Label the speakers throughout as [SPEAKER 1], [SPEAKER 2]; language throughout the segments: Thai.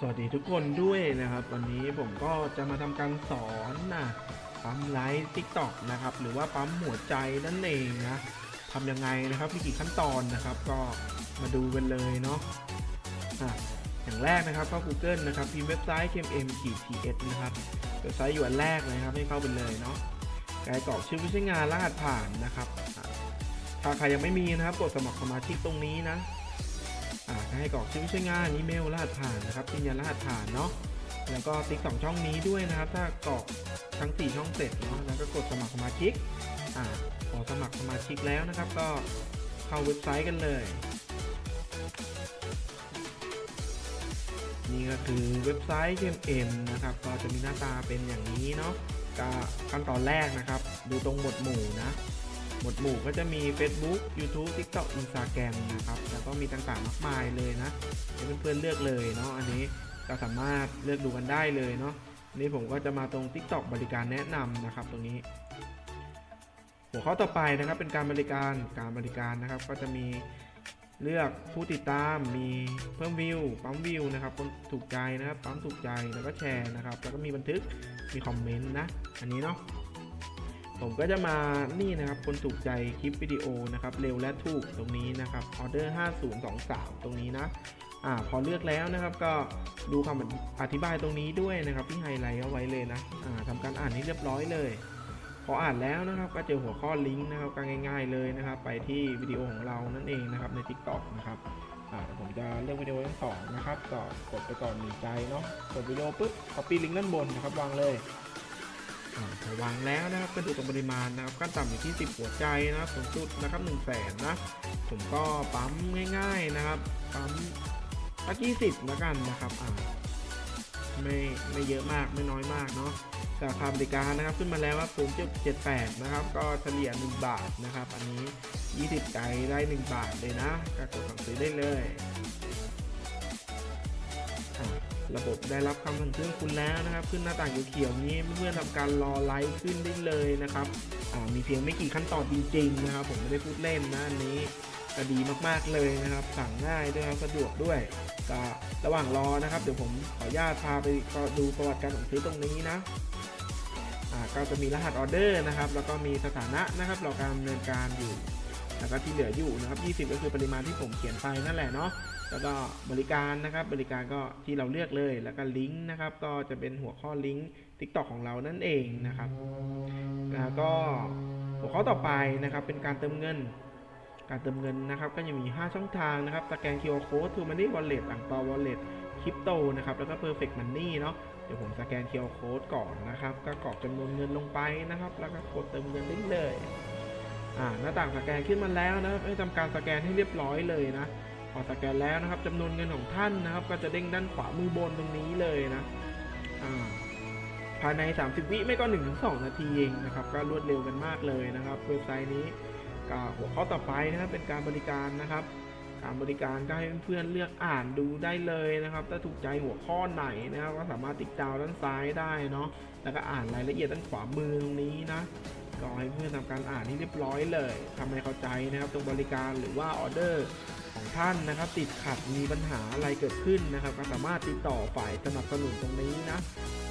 [SPEAKER 1] สวัสดีทุกคนด้วยนะครับ วันนี้ผมก็จะมาทำการสอนนะปั๊มไลฟ์ทิกตอกนะครับ หรือว่าปั๊มหัวใจนั่นเองนะทำยังไงนะครับมีกี่ขั้นตอนนะครับ ก็มาดูกันเลยเนาะอะอย่างแรกนะครับเข้า Google นะครับพิมพ์เว็บไซต์ kmm ts นะครับเว็บไซต์อยู่อันแรกเลยครับให้เข้าไปเลยเนาะการกรอกชื่อผู้ใช้งานรหัสผ่านนะครับถ้าใครยังไม่มีนะครับกดสมัครสมาชิกตรงนี้นะ ให้กรอกชื่อผู้ใช้งานอีเมลรหัสผ่านนะครับยืนยันรหัสผ่านเนาะแล้วก็ติ๊กสองช่องนี้ด้วยนะครับ ถ้ากรอกทั้ง 4 ช่องเสร็จเนาะแล้วก็กดสมัครสมาชิกอ่าพอสมัครสมาชิกแล้วนะครับ ก็เข้าเว็บไซต์กันเลย นี่ก็คือเว็บไซต์ KMM นะครับ ก็จะมีหน้าตาเป็นอย่างนี้เนาะก็ขั้นตอนแรกนะครับ ดูตรงหมวดหมู่นะ มวดหมู่ก็จะมี Facebook YouTube TikTok Instagram นะครับ แล้วก็มีต่างๆมากมายเลยนะให้เพื่อนๆเลือกเลยเนาะอันนี้ก็สามารถเลือกดูกันได้เลยเนาะนนี้ผมก็จะมาตรง TikTok บริการแนะนำนะครับ ตรงนี้ หัวข้อต่อไปนะครับเป็นการบริการการบริการนะครับ ก็จะมีเลือกผู้ติดตามมีเพิ่มวิวปั๊มวิวนะครับถูกใจนะครับปั๊มถูกใจแล้วก็แชร์นะครับ แล้วก็มีบันทึกมีคอมเมนต์นะ อันนี้เนาะ ผมก็จะมานี่นะครับคนถูกใจคลิปวิดีโอนะครับเร็วและถูกตรงนี้นะครับออเดอร์5023 ตรงนี้นะอ่าพอเลือกแล้วนะครับก็ดูคำอธิบายตรงนี้ด้วยนะครับที่ไฮไลท์เอาไว้เลยนะอ่าทำการอ่านให้เรียบร้อยเลย พออ่านแล้วนะครับก็เจอหัวข้อลิงก์นะครับก็ง่าย ๆเลยนะครับ ไปที่วิดีโอของเรานั่นเองนะครับใน TikTok นะครับอ่าผมจะเลือกวิดีโอทั้งสองนะครับก็กดไปก่อนหนึ่งใจเนาะกดวิดีโอปุ๊บ copy ลิงก์ด้านบนนะครับวางเลย วางแล้วนะครับก็ดูตรงปริมาณนะครับขั้นต่ำอยู่ที่ 10 หัวใจนะครับสูงสุดนะครับ1 0 0 0 0แสนนะผมก็ปั๊มง่ายๆนะครับปั๊มสัก20แล้วกันนะครับอ่าไม่ไม่เยอะมากไม่น้อยมากเนาะราควาบริการนะครับขึ้นมาแล้วว่า0.78นะครับ ก็เฉลี่ย1บาทนะครับ อันนี้ 20 ใจได้ 1 บาทเลยนะก็กดสั่งซื้อได้เลย ระบบได้รับคำสั่งซื้อคุณแล้วนะครับ ขึ้นหน้าต่างเขียวๆนี้เพื่อนๆทำการรอไลฟ์ขึ้นได้เลยนะครับมีเพียงไม่กี่ขั้นตอนจริงๆนะครับ ผมไม่ได้พูดเล่นนะอันนี้ก็ดีมากๆเลยนะครับ สั่งง่ายด้วยครับสะดวกด้วยก็ระหว่างรอนะครับ เดี๋ยวผมขออนุญาตพาไปดูประวัติการสั่งซื้อตรงนี้นะก็จะมีรหัสออเดอร์นะครับ แล้วก็มีสถานะนะครับรอการดำเนินการอยู่ แล้วก็ที่เหลืออยู่นะครับ20 ก็คือปริมาณที่ผมเขียนไปนั่นแหละเนาะ แล้วก็บริการนะครับ บริการก็ที่เราเลือกเลย แล้วก็ลิงก์นะครับ ก็จะเป็นหัวข้อลิงก์ TikTok ของเรานั่นเองนะครับ แล้วก็หัวข้อต่อไปนะครับ เป็นการเติมเงิน การเติมเงินนะครับ ก็จะมี 5 ช่องทางนะครับ สแกน QR Code to Money Wallet อ่างเปา Wallet คริปโตนะครับ แล้วก็ Perfect Money เนาะเดี๋ยวผมสแกน QR Code ก่อนนะครับ ก็กรอกจำนวนเงินลงไปนะครับ แล้วก็กดเติมเงินได้เลย อ่าหน้าต่างสแกนขึ้นมาแล้วนะครับให้ทำการสแกนให้เรียบร้อยเลยนะพอสแกนแล้วนะครับจำนวนเงินของท่านนะครับ ก็จะเด้งด้านขวามือบนตรงนี้เลยนะอ่าภายใน 30 วิไม่ก็ 1-2 นาทีเองนะครับ ก็รวดเร็วกันมากเลยนะครับเว็บไซต์นี้ก็หัวข้อต่อไปนะครับเป็นการบริการนะครับ การบริการก็ให้เพื่อนๆเลือกอ่านดูได้เลยนะครับ ถ้าถูกใจหัวข้อไหนนะครับ ก็สามารถติ๊กดาวด้านซ้ายได้เนาะแล้วก็อ่านรายละเอียดด้านขวามือตรงนี้นะ ก็ให้เพื่อนทำการอ่านให้เรียบร้อยเลยทำให้เข้าใจนะครับ ตรงบริการหรือว่าออเดอร์ของท่านนะครับ ติดขัดมีปัญหาอะไรเกิดขึ้นนะครับ ก็สามารถติดต่อฝ่ายสนับสนุนตรงนี้นะ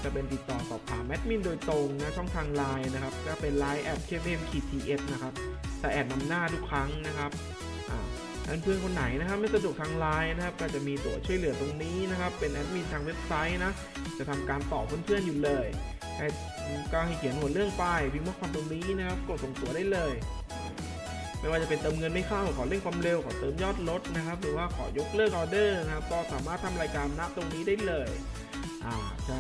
[SPEAKER 1] จะเป็นติดต่อสอบถามแอดมินโดยตรงนะช่องทางไลน์นะครับก็เป็น Line แอดเคเอ็มขีดทีเอสนะครับจะแอดนำหน้าทุกครั้งนะครับอ่าเพื่อนคนไหนนะครับไม่สะดวกทางไลน์นะครับ ก็จะมีตัวช่วยเหลือตรงนี้นะครับ เป็นแอดมินทางเว็บไซต์นะจะทำการตอบเพื่อนๆอยู่เลย ให้ก็ให้เขียนหัวเรื่องไปพิมพ์ข้อความตรงนี้นะครับ กดส่งตัวได้เลย ไม่ว่าจะเป็นเติมเงินไม่เข้าขอเร่งความเร็วขอเติมยอดลดนะครับ หรือว่าขอยกเลิกออเดอร์นะครับ ก็สามารถทำรายการนับตรงนี้ได้เลยอ่าจะ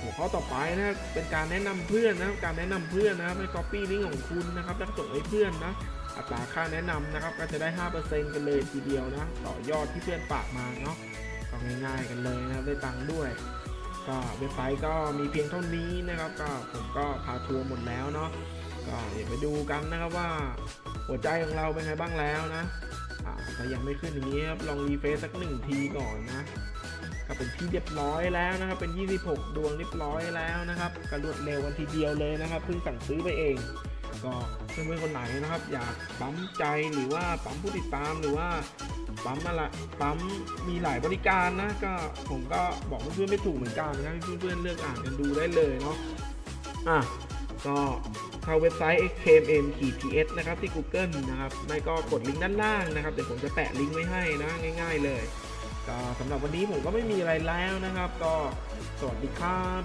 [SPEAKER 1] หัวข้อต่อไปนะเป็นการแนะนำเพื่อนนะครับการแนะนำเพื่อนนะครับให้ copy ลิงก์ของคุณนะครับแล้วส่งให้เพื่อนนะอัตราค่าแนะนำนะครับ ก็จะได้ 5%กันเลยทีเดียวนะ ต่อยอดที่เพื่อนฝากมาเนาะก็ง่ายๆกันเลยนะได้ตังค์ด้วย ก็เว็บไซต์ก็มีเพียงเท่านี้นะครับ ก็ผมก็พาทัวร์หมดแล้วเนาะก็เดี๋ยวไปดูกันนะครับว่า หัวใจของเราเป็นไงบ้างแล้วนะอาถ้ายังไม่ขึ้นอย่างนี้ครับลองรีเฟซสักหนึ่งทีก่อนนะก็เป็นที่เรียบร้อยแล้วนะครับ เป็น 26 ดวงเรียบร้อยแล้วนะครับก็รวดเร็ววันทีเดียวเลยนะครับเพิ่งสั่งซื้อไปเอง ก็เพื่อนๆคนไหนนะครับ อยากปั๊มใจหรือว่าปั๊มผู้ติดตามหรือว่าปั๊มอะไรปั๊มมีหลายบริการนะก็ผมก็บอกเพื่อนๆไม่ถูกเหมือนกันนะเพื่อนๆเลือกอ่านกันดูได้เลยเนาะอะก็เข้าเว็บไซต์ xkmm-ts นะครับที่ Google นะครับ ไม่ก็กดลิงก์ด้านล่างนะครับ เดี๋ยวผมจะแปะลิงก์ไว้ให้นะง่ายๆเลยก็สำหรับวันนี้ผมก็ไม่มีอะไรแล้วนะครับ ก็สวัสดีครับ